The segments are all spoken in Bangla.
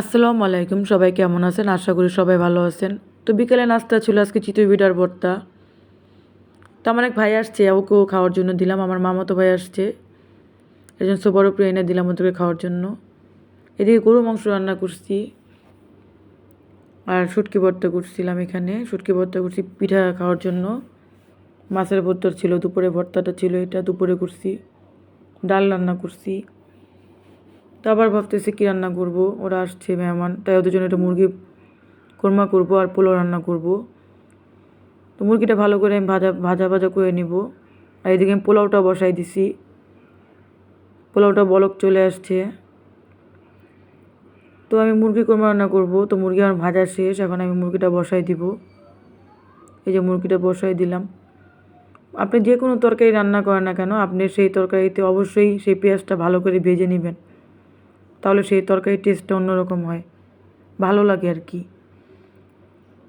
আসসালামু আলাইকুম, সবাই কেমন আছেন? আশা করি সবাই ভালো আছেন। তো বিকেলে নাস্তা ছিল, আজকে চিতই বিটার ভর্তা। তো আমার এক ভাই আসছে, ওকেও খাওয়ার জন্য দিলাম। আমার মামাতো ভাই আসছে। এই জন্য বড় প্রিয় এনে দিলাম ওদেরকে খাওয়ার জন্য। এদিকে গরু মাংস রান্না করছি। আর শুটকি ভর্তা করছিলাম এখানে। শুটকি ভর্তা করছি পিঠা খাওয়ার জন্য। মাছের ভর্তা ছিল, দুপুরে ভর্তাটা ছিল এটা, দুপুরে করছি। ডাল রান্না করছি। তো আবার ভাবতেছি কী রান্না করব? ওরা আসছে মেহমান, তাই ওদের জন্য একটা মুরগি কোরমা করব আর পোলাও রান্না করব। তো মুরগিটা ভালো করে আমি ভাজা ভাজা ভাজা করে নিব। আর এদিকে আমি পোলাওটা বসাই দিছি। পোলাওটা বলক চলে আসছে। তো আমি মুরগি কোরমা রান্না করব। তো মুরগি আমার ভাজা শেষ, এখন আমি মুরগিটা বসাই দিব। এই যে মুরগিটা বসাই দিলাম। আপনি যে কোনো তরকারি রান্না করেন না কেন, আপনি সেই তরকারিতে অবশ্যই সেই পেঁয়াজটা ভালো করে ভেজে নেবেন। তাহলে সেই তরকারির টেস্টটা অন্যরকম হয়। ভালো লাগে আর কি।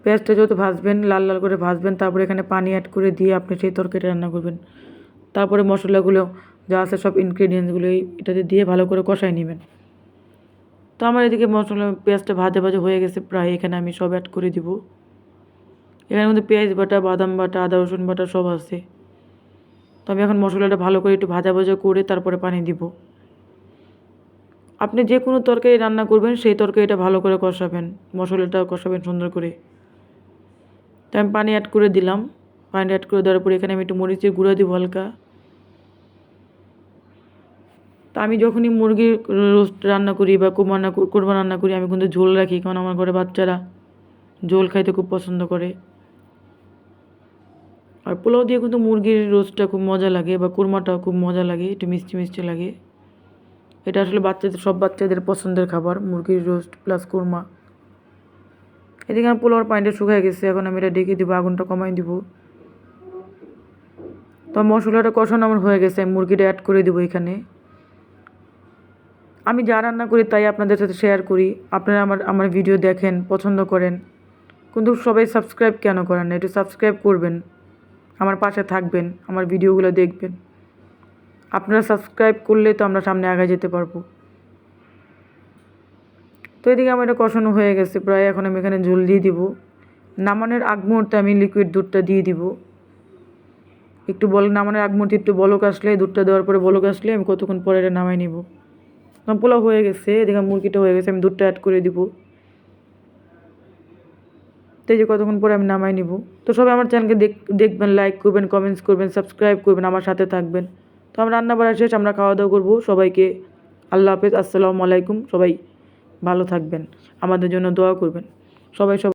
পেঁয়াজটা যত ভাজবেন, লাল লাল করে ভাজবেন, তারপরে এখানে পানি অ্যাড করে দিয়ে আপনি সেই তরকারিটা রান্না করবেন। তারপরে মশলাগুলো যা আছে সব ইনগ্রিডিয়েন্টসগুলো এটাতে দিয়ে ভালো করে কষাই নেবেন। তো আমার এদিকে মশলা, পেঁয়াজটা ভাজা ভাজা হয়ে গেছে প্রায়, এখানে আমি সব অ্যাড করে দিব। এখানের মধ্যে পেঁয়াজ বাটা, বাদাম বাটা, আদা, রসুন বাটা সব আছে। তো আমি এখন মশলাটা ভালো করে একটু ভাজা ভাজা করে তারপরে পানি দিব। আপনি যে কোনো তরকারি রান্না করবেন, সেই তরকারিটা ভালো করে কষাবেন। মশলাটা কষাবেন সুন্দর করে। তো আমি পানি অ্যাড করে দিলাম। পানি অ্যাড করে দেওয়ার পরে এখানে আমি একটু মরিচের গুঁড়া দিব হালকা। তা আমি যখনই মুরগির রোস্ট রান্না করি বা রান্না কোরমা রান্না করি, আমি কিন্তু ঝোল রাখি, কারণ আমার ঘরে বাচ্চারা ঝোল খাইতে খুব পছন্দ করে। আর পোলাও দিয়ে কিন্তু মুরগির রোস্টটা খুব মজা লাগে বা কোরমাটাও খুব মজা লাগে, একটু মিষ্টি মিষ্টি লাগে। এটা আসলে বাচ্চাদের, সব বাচ্চাদের পছন্দের খাবার, মুরগির রোস্ট প্লাস কোরমা। এদিকে আমার পোলাওয়ার পানিটা শুকায় গেছে, এখন আমি এটা ডেকে দিব, আগুনটা কমাই দিব। তো মশলাটা কষানো আমার হয়ে গেছে, আমি মুরগিটা অ্যাড করে দেবো এখানে। আমি যা রান্না করি তাই আপনাদের সাথে শেয়ার করি, আপনারা আমার আমার ভিডিও দেখেন, পছন্দ করেন। কিন্তু সবাই সাবস্ক্রাইব কেন করেন না? একটু সাবস্ক্রাইব করবেন, আমার পাশে থাকবেন, আমার ভিডিওগুলো দেখবেন। আপনারা সাবস্ক্রাইব করলে তো আমরা সামনে আগে যেতে পারব। তো এদিকে আমার এটা কষানো হয়ে গেছে, প্রায় এখন আমি এখানে ঝোল দিয়ে দিব। নামানোর আগ মুহূর্তে আমি লিকুইড দুধটা দিয়ে দিব। একটু বল, নামানোর আগ মুহূর্তে একটু বলক আসলে, দুধটা দেওয়ার পরে বলক আসলে আমি কতক্ষণ পরে এটা নামাই নিব। পোলাও হয়ে গেছে, এদিকে মুরগিটা হয়ে গেছে, আমি দুধটা অ্যাড করে দিব। তো যে কতক্ষণ পরে আমি নামাই নিব। তো সবাই আমার চ্যানেলকে দেখবেন লাইক করবেন কমেন্টস করবেন সাবস্ক্রাইব করবেন, আমার সাথে থাকবেন। তো আমরা রান্না বাড়া শেষ, আমরা খাওয়া দাওয়া করব। সবাইকে আল্লাহ হাফেজ, আসসালামু আলাইকুম। সবাই ভালো থাকবেন, আমাদের জন্য দোয়া করবেন। সবাই সব